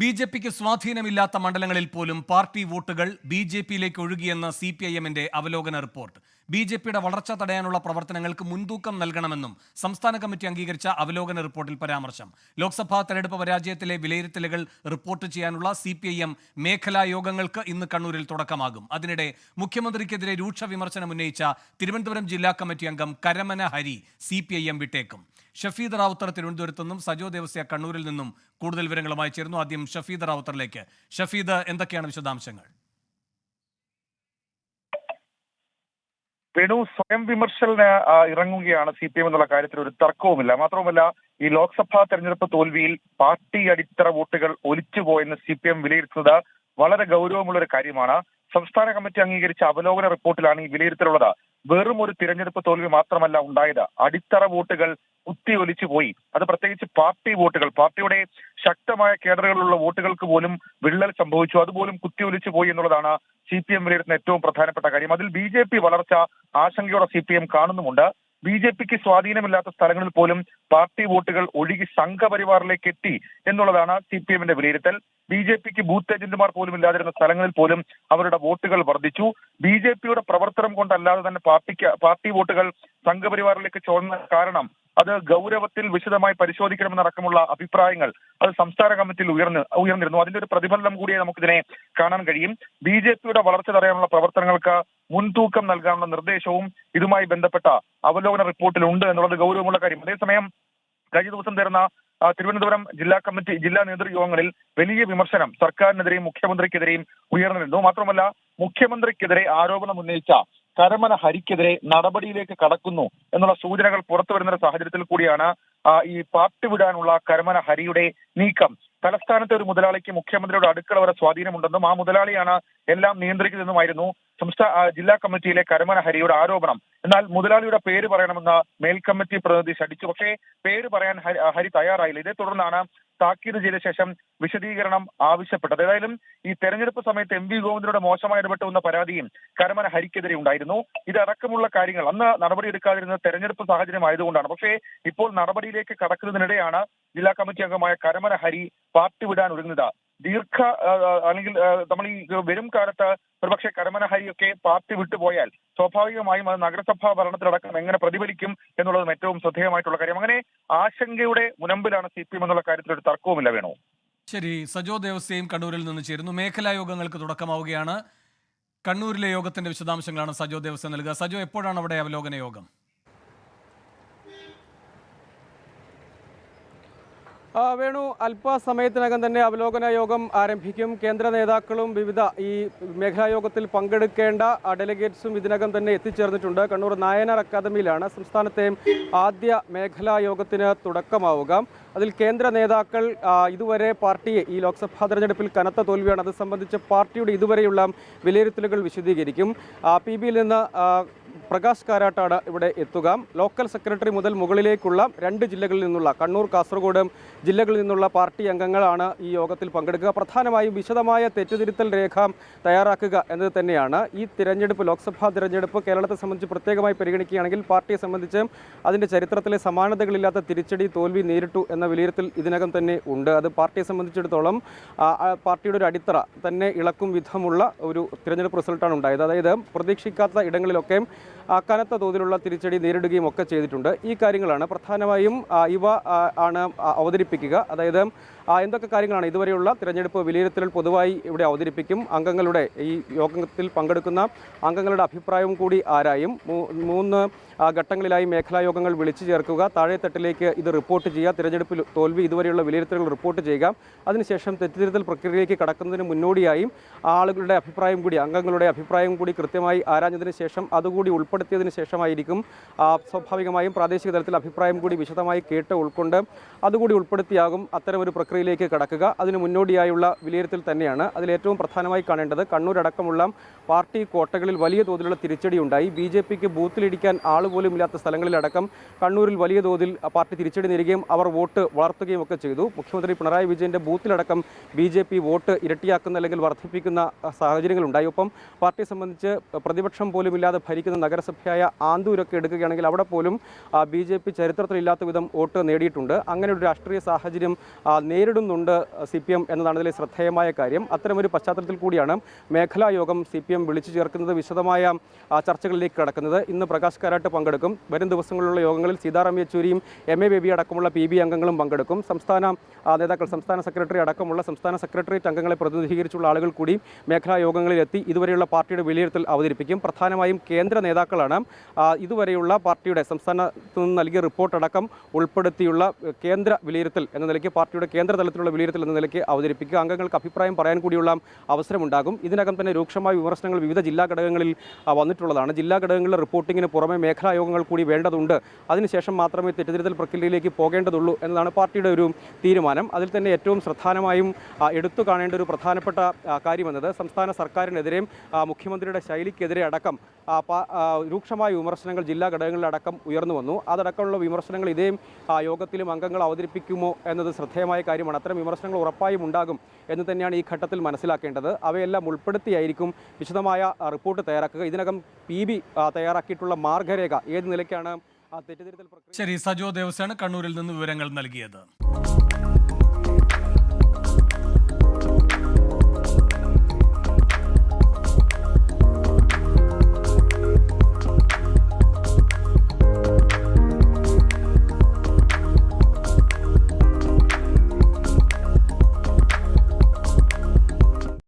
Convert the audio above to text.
B J പിക്ക് സ്വാധീനമില്ലാത്ത മണ്ഡലങ്ങളിൽ പോലും പാർട്ടി വോട്ടുകൾ ബി ജെ പിയിലേക്ക് ഒഴുകിയെന്ന സി പി ഐ എമ്മിന്റെ അവലോകന റിപ്പോർട്ട്. ബി ജെ പിയുടെ വളർച്ച തടയാനുള്ള പ്രവർത്തനങ്ങൾക്ക് മുൻതൂക്കം നൽകണമെന്നും സംസ്ഥാന കമ്മിറ്റി അംഗീകരിച്ച അവലോകന റിപ്പോർട്ടിൽ പരാമർശം. ലോക്സഭാ തെരഞ്ഞെടുപ്പ് പരാജയത്തിലെ വിലയിരുത്തലുകൾ റിപ്പോർട്ട് ചെയ്യാനുള്ള സി പി ഐ എം മേഖലാ യോഗങ്ങൾക്ക് ഇന്ന് കണ്ണൂരിൽ തുടക്കമാകും. അതിനിടെ മുഖ്യമന്ത്രിക്കെതിരെ രൂക്ഷ വിമർശനം ഉന്നയിച്ച തിരുവനന്തപുരം ജില്ലാ കമ്മിറ്റി അംഗം Karamana Hari C P I M വിട്ടേക്കും. Shafeed Rawther തിരുവനന്തപുരത്തു നിന്നും സജോ ദേവസ്യ കണ്ണൂരിൽ നിന്നും കൂടുതൽ വിവരങ്ങളുമായി ചേരുന്നു. ആദ്യം ഷഫീദ് റാവുത്തറിലേക്ക്. ഷഫീദ് എന്തൊക്കെയാണ് വിശദാംശങ്ങൾ? വേണു സ്വയം വിമർശന ഇറങ്ങുകയാണ് സി പി എം എന്നുള്ള കാര്യത്തിൽ ഒരു തർക്കവുമില്ല. മാത്രവുമല്ല ഈ ലോക്സഭാ തെരഞ്ഞെടുപ്പ് തോൽവിയിൽ പാർട്ടി അടിത്തറ വോട്ടുകൾ ഒലിച്ചുപോയെന്ന് സി പി എം വിലയിരുത്തുന്നത് വളരെ ഗൗരവമുള്ള ഒരു കാര്യമാണ്. സംസ്ഥാന കമ്മിറ്റി അംഗീകരിച്ച അവലോകന റിപ്പോർട്ടിലാണ് ഈ വിലയിരുത്തലുള്ളത്. വെറും ഒരു തിരഞ്ഞെടുപ്പ് തോൽവി മാത്രമല്ല ഉണ്ടായത്. അടിത്തറ വോട്ടുകൾ കുത്തി ഒലിച്ചു പോയി. അത് പ്രത്യേകിച്ച് പാർട്ടി വോട്ടുകൾ പാർട്ടിയുടെ ശക്തമായ കേഡറുകളിലുള്ള വോട്ടുകൾക്ക് പോലും വിള്ളൽ സംഭവിച്ചു. അതുപോലും കുത്തി ഒലിച്ചു പോയി എന്നുള്ളതാണ് സി പി എം വിലയിരുത്തുന്ന ഏറ്റവും പ്രധാനപ്പെട്ട കാര്യം. അതിൽ ബി ജെ പി വളർച്ച ആശങ്കയോടെ സി പി എം കാണുന്നുമുണ്ട്. ബി ജെ പിക്ക് സ്വാധീനമില്ലാത്ത സ്ഥലങ്ങളിൽ പോലും പാർട്ടി വോട്ടുകൾ ഒഴുകി സംഘപരിവാറിലേക്ക് എത്തി എന്നുള്ളതാണ് സി പി എമ്മിന്റെ വിലയിരുത്തൽ. ബി ജെ പിക്ക് ബൂത്ത് ഏജന്റുമാർ പോലും ഇല്ലാതിരുന്ന സ്ഥലങ്ങളിൽ പോലും അവരുടെ വോട്ടുകൾ വർദ്ധിച്ചു. ബി ജെ പിയുടെ പ്രവർത്തനം കൊണ്ടല്ലാതെ തന്നെ പാർട്ടിക്ക് പാർട്ടി വോട്ടുകൾ സംഘപരിവാറിലേക്ക് ചോർന്ന കാരണം അത് ഗൗരവത്തിൽ വിശദമായി പരിശോധിക്കണമെന്നടക്കമുള്ള അഭിപ്രായങ്ങൾ അത് സംസ്ഥാന കമ്മിറ്റിയിൽ ഉയർന്ന് ഉയർന്നിരുന്നു. അതിന്റെ ഒരു പ്രതിഫലനം കൂടിയേ നമുക്കിതിനെ കാണാൻ കഴിയും. ബി ജെ പിയുടെ വളർച്ച തടയാനുള്ള പ്രവർത്തനങ്ങൾക്ക് മുൻതൂക്കം നൽകാനുള്ള നിർദ്ദേശവും ഇതുമായി ബന്ധപ്പെട്ട അവലോകന റിപ്പോർട്ടിൽ ഉണ്ട് എന്നുള്ളത് ഗൗരവമുള്ള കാര്യം. അതേസമയം കഴിഞ്ഞ ദിവസം ചേർന്ന തിരുവനന്തപുരം ജില്ലാ കമ്മിറ്റി ജില്ലാ നേതൃയോഗങ്ങളിൽ വലിയ വിമർശനം സർക്കാരിനെതിരെയും മുഖ്യമന്ത്രിക്കെതിരെയും ഉയർന്നിരുന്നു. മാത്രമല്ല മുഖ്യമന്ത്രിക്കെതിരെ ആരോപണം ഉന്നയിച്ച കരമന ഹരിക്കെതിരെ നടപടിയിലേക്ക് കടക്കുന്നു എന്നുള്ള സൂചനകൾ പുറത്തു വരുന്ന സാഹചര്യത്തിൽ കൂടിയാണ് ഈ പാർട്ടി വിടാനുള്ള കരമന ഹരിയുടെ നീക്കം. തലസ്ഥാനത്തെ ഒരു മുതലാളിക്ക് മുഖ്യമന്ത്രിയുടെ അടുക്കള വരെ സ്വാധീനമുണ്ടെന്നും ആ മുതലാളിയാണ് എല്ലാം നിയന്ത്രിക്കുന്നതെന്നുമായിരുന്നു സംസ്ഥാന ജില്ലാ കമ്മിറ്റിയിലെ കരമന ഹരിയുടെ ആരോപണം. എന്നാൽ മുതലാളിയുടെ പേര് പറയണമെന്ന് മേൽ കമ്മിറ്റി പ്രതിനിധി ശഠിച്ചു. പക്ഷേ പേര് പറയാൻ ഹരി തയ്യാറായില്ല. ഇതേ തുടർന്നാണ് താക്കീത് ചെയ്ത ശേഷം വിശദീകരണം ആവശ്യപ്പെട്ടത് ഏതായാലും ഈ തെരഞ്ഞെടുപ്പ് സമയത്ത് എം വി ഗോവിന്ദനോട് മോശമായി ഇടപെട്ടു എന്ന പരാതിയും കരമന ഹരിക്കെതിരെ ഉണ്ടായിരുന്നു. ഇതടക്കമുള്ള കാര്യങ്ങൾ അന്ന് നടപടിയെടുക്കാതിരുന്നത് തെരഞ്ഞെടുപ്പ് സാഹചര്യം ആയതുകൊണ്ടാണ്. പക്ഷേ ഇപ്പോൾ നടപടിയിലേക്ക് കടക്കുന്നതിനിടെയാണ് ജില്ലാ കമ്മിറ്റി അംഗമായ കരമന ഹരി പാർട്ടി വിടാൻ ഒരുങ്ങുന്നത്. ദീർഘ അല്ലെങ്കിൽ നമ്മൾ ഈ വരും കാലത്ത് ഒരുപക്ഷെ കരമനഹരിയൊക്കെ പാർട്ടി വിട്ടുപോയാൽ സ്വാഭാവികമായും അത് നഗരസഭാ ഭരണത്തിലടക്കം എങ്ങനെ പ്രതിഫലിക്കും എന്നുള്ളതും ഏറ്റവും ശ്രദ്ധേയമായിട്ടുള്ള കാര്യം. അങ്ങനെ ആശങ്കയുടെ മുനമ്പിലാണ് സി പി എം എന്നുള്ള കാര്യത്തിൽ ഒരു തർക്കവുമില്ല വേണോ? ശരി സജോ ദേവസ്യയും കണ്ണൂരിൽ നിന്ന് ചേരുന്നു. മേഖലാ യോഗങ്ങൾക്ക് തുടക്കമാവുകയാണ്. കണ്ണൂരിലെ യോഗത്തിന്റെ വിശദാംശങ്ങളാണ് സജോ ദേവസ്യം നൽകുക. സജോ എപ്പോഴാണ് അവിടെ അവലോകന യോഗം? വേണു അല്പസമയത്തിനകം തന്നെ അവലോകന യോഗം ആരംഭിക്കും. കേന്ദ്ര നേതാക്കളും വിവിധ ഈ മേഖലാ യോഗത്തിൽ പങ്കെടുക്കേണ്ട ഡെലിഗേറ്റ്സും ഇതിനകം തന്നെ എത്തിച്ചേർന്നിട്ടുണ്ട്. കണ്ണൂർ നായനാർ അക്കാദമിയിലാണ്. സംസ്ഥാനത്തെയും ആദ്യ മേഖലാ യോഗത്തിന് തുടക്കമാവുക. അതിൽ കേന്ദ്ര നേതാക്കൾ ഇതുവരെ പാർട്ടിയെ ഈ ലോക്സഭാ തെരഞ്ഞെടുപ്പിൽ കനത്ത തോൽവിയാണ്. അത് സംബന്ധിച്ച് പാർട്ടിയുടെ ഇതുവരെയുള്ള വിലയിരുത്തലുകൾ വിശദീകരിക്കും. പി ബിയിൽ നിന്ന് പ്രകാശ് കാരാട്ടാണ് ഇവിടെ എത്തുക. ലോക്കൽ സെക്രട്ടറി മുതൽ മുകളിലേക്കുള്ള രണ്ട് ജില്ലകളിൽ നിന്നുള്ള കണ്ണൂർ കാസർഗോഡ് ജില്ലകളിൽ നിന്നുള്ള പാർട്ടി അംഗങ്ങളാണ് ഈ യോഗത്തിൽ പങ്കെടുക്കുക. പ്രധാനമായും വിശദമായ തെറ്റുതിരുത്തൽ രേഖ തയ്യാറാക്കുക എന്നത് തന്നെയാണ്. ഈ തിരഞ്ഞെടുപ്പ് ലോക്സഭാ തിരഞ്ഞെടുപ്പ് കേരളത്തെ സംബന്ധിച്ച് പ്രത്യേകമായി പരിഗണിക്കുകയാണെങ്കിൽ പാർട്ടിയെ സംബന്ധിച്ച് അതിന്റെ ചരിത്രത്തിലെ സമാനതകളില്ലാത്ത തിരിച്ചടി തോൽവി നേരിട്ടു എന്ന വിലയിരുത്തൽ ഇതിനകം തന്നെ ഉണ്ട്. അത് പാർട്ടിയെ സംബന്ധിച്ചിടത്തോളം പാർട്ടിയുടെ ഒരു അടിത്തറ തന്നെ ഇളക്കും വിധമുള്ള ഒരു തിരഞ്ഞെടുപ്പ് റിസൾട്ടാണ് ഉണ്ടായത്. അതായത് പ്രതീക്ഷിക്കാത്ത ഇടങ്ങളിലൊക്കെ കനത്ത തോതിലുള്ള തിരിച്ചടി നേരിടുകയും ഒക്കെ ചെയ്തിട്ടുണ്ട്. ഈ കാര്യങ്ങളാണ് പ്രധാനമായും ഇവ ആണ് അവതരിപ്പിക്കുക. അതായത് എന്തൊക്കെ കാര്യങ്ങളാണ് ഇതുവരെയുള്ള തിരഞ്ഞെടുപ്പ് വിലയിരുത്തൽ പൊതുവായി ഇവിടെ അവതരിപ്പിക്കും? അംഗങ്ങളുടെ ഈ യോഗത്തിൽ പങ്കെടുക്കുന്ന അംഗങ്ങളുടെ അഭിപ്രായവും കൂടി ആരായും? മൂന്ന് ഘട്ടങ്ങളിലായി മേഖലാ യോഗങ്ങൾ വിളിച്ചു ചേർക്കുക. താഴെത്തട്ടിലേക്ക് ഇത് റിപ്പോർട്ട് ചെയ്യുക. തിരഞ്ഞെടുപ്പ് തോൽവി ഇതുവരെയുള്ള വിലയിരുത്തലുകൾ റിപ്പോർട്ട് ചെയ്യുക. അതിനുശേഷം തെറ്റുതിരുത്തൽ പ്രക്രിയയിലേക്ക് കടക്കുന്നതിന് മുന്നോടിയായും ആളുകളുടെ അഭിപ്രായം കൂടി അംഗങ്ങളുടെ അഭിപ്രായം കൂടി കൃത്യമായി ആരാഞ്ഞതിന് ശേഷം അതുകൂടി ഉൾപ്പെടുത്തിയതിന് ശേഷമായിരിക്കും സ്വാഭാവികമായും പ്രാദേശിക തലത്തിൽ അഭിപ്രായം കൂടി വിശദമായി കേട്ട് ഉൾക്കൊണ്ട് അതുകൂടി ഉൾപ്പെടുത്തിയാകും അത്തരമൊരു പ്രക്രിയയിലേക്ക് കടക്കുക. അതിന് മുന്നോടിയായുള്ള വിലയിരുത്തൽ തന്നെയാണ്. അതിൽ ഏറ്റവും പ്രധാനമായി കാണേണ്ടത് കണ്ണൂരടക്കമുള്ള പാർട്ടി കോട്ടകളിൽ വലിയ തോതിലുള്ള തിരിച്ചടി ഉണ്ടായി. ബി ജെ പിക്ക് ബൂത്തിലിടിക്കാൻ ആളുപോലും ഇല്ലാത്ത സ്ഥലങ്ങളിലടക്കം കണ്ണൂരിൽ വലിയ തോതിൽ പാർട്ടി തിരിച്ചടി നേരുകയും അവർ വോട്ട് വളർത്തുകയും ഒക്കെ ചെയ്തു. മുഖ്യമന്ത്രി പിണറായി വിജയന്റെ ബൂത്തിലടക്കം ബി ജെ പി വോട്ട് ഇരട്ടിയാക്കുന്ന അല്ലെങ്കിൽ വർദ്ധിപ്പിക്കുന്ന സാഹചര്യങ്ങളുണ്ടായി ഒപ്പം പാർട്ടിയെ സംബന്ധിച്ച് പ്രതിപക്ഷം പോലും ഇല്ലാതെ ഭരിക്കുന്ന നഗരസഭയായ ആന്തൂരൊക്കെ എടുക്കുകയാണെങ്കിൽ അവിടെ പോലും ബി ജെ പി ചരിത്രത്തിലില്ലാത്ത വിധം വോട്ട് നേടിയിട്ടുണ്ട്. അങ്ങനെ ഒരു രാഷ്ട്രീയ സാഹചര്യം നേരിട്ട് നേരിടുന്നുണ്ട് സി പി എം എന്നതാണ് ഇതിലെ ശ്രദ്ധേയമായ കാര്യം. അത്തരമൊരു പശ്ചാത്തലത്തിൽ കൂടിയാണ് മേഖലാ യോഗം സി പി എം വിളിച്ചു ചേർക്കുന്നത് വിശദമായ ചർച്ചകളിലേക്ക് കടക്കുന്നത്. ഇന്ന് പ്രകാശ് കാരാട്ട് പങ്കെടുക്കും. വരും ദിവസങ്ങളിലുള്ള യോഗങ്ങളിൽ സീതാറാം യെച്ചൂരിയും എം എ ബേബി അടക്കമുള്ള പി ബി അംഗങ്ങളും പങ്കെടുക്കും. സംസ്ഥാന നേതാക്കൾ സംസ്ഥാന സെക്രട്ടറി അടക്കമുള്ള സംസ്ഥാന സെക്രട്ടേറിയറ്റ് അംഗങ്ങളെ പ്രതിനിധീകരിച്ചുള്ള ആളുകൾ കൂടി മേഖലാ യോഗങ്ങളിലെത്തി ഇതുവരെയുള്ള പാർട്ടിയുടെ വിലയിരുത്തൽ അവതരിപ്പിക്കും. പ്രധാനമായും കേന്ദ്ര നേതാക്കളാണ് ഇതുവരെയുള്ള പാർട്ടിയുടെ സംസ്ഥാനത്ത് നിന്ന് നൽകിയ റിപ്പോർട്ടടക്കം ഉൾപ്പെടുത്തിയുള്ള കേന്ദ്ര വിലയിരുത്തൽ എന്ന നിലയ്ക്ക് പാർട്ടിയുടെ കേന്ദ്ര തലത്തിലുള്ള വിലയിരുത്തൽ എന്ന നിലയ്ക്ക് അവതരിപ്പിക്കുക. അംഗങ്ങൾക്ക് അഭിപ്രായം പറയാൻ കൂടിയുള്ള അവസരമുണ്ടാകും. ഇതിനകം തന്നെ രൂക്ഷമായ വിമർശനങ്ങൾ വിവിധ ജില്ലാ ഘടകങ്ങളിൽ വന്നിട്ടുള്ളതാണ്. ജില്ലാ ഘടകങ്ങളിലെ റിപ്പോർട്ടിങ്ങിന് പുറമെ മേഖലാ യോഗങ്ങൾ കൂടി വേണ്ടതുണ്ട്. അതിനുശേഷം മാത്രമേ തെറ്റിദ്ധരുത്തൽ പ്രക്രിയയിലേക്ക് പോകേണ്ടതുള്ളൂ എന്നതാണ് പാർട്ടിയുടെ ഒരു തീരുമാനം. അതിൽ തന്നെ ഏറ്റവും ശ്രദ്ധാനമായും എടുത്തു കാണേണ്ട ഒരു പ്രധാനപ്പെട്ട കാര്യമെന്നത് സംസ്ഥാന സർക്കാരിനെതിരെയും മുഖ്യമന്ത്രിയുടെ ശൈലിക്കെതിരെ അടക്കം രൂക്ഷമായ വിമർശനങ്ങൾ ജില്ലാ ഘടകങ്ങളിലടക്കം ഉയർന്നു വന്നു. അതടക്കമുള്ള വിമർശനങ്ങൾ ഇതേ യോഗത്തിലും അംഗങ്ങൾ അവതരിപ്പിക്കുമോ എന്നത് ശ്രദ്ധേയമായ കാര്യമാണ്. അത്തരം വിമർശനങ്ങൾ ഉറപ്പായും ഉണ്ടാകും എന്ന് തന്നെയാണ് ഈ ഘട്ടത്തിൽ മനസ്സിലാക്കേണ്ടത്. അവയെല്ലാം ഉൾപ്പെടുത്തിയായിരിക്കും വിശദമായ റിപ്പോർട്ട് തയ്യാറാക്കുക. ഇതിനകം പി ബി തയ്യാറാക്കിയിട്ടുള്ള മാർഗരേഖ ഏത് നിലയ്ക്കാണ് ശരി സജോ ദേവസ്യാണ് കണ്ണൂരിൽ നിന്ന് വിവരങ്ങൾ നൽകിയത്.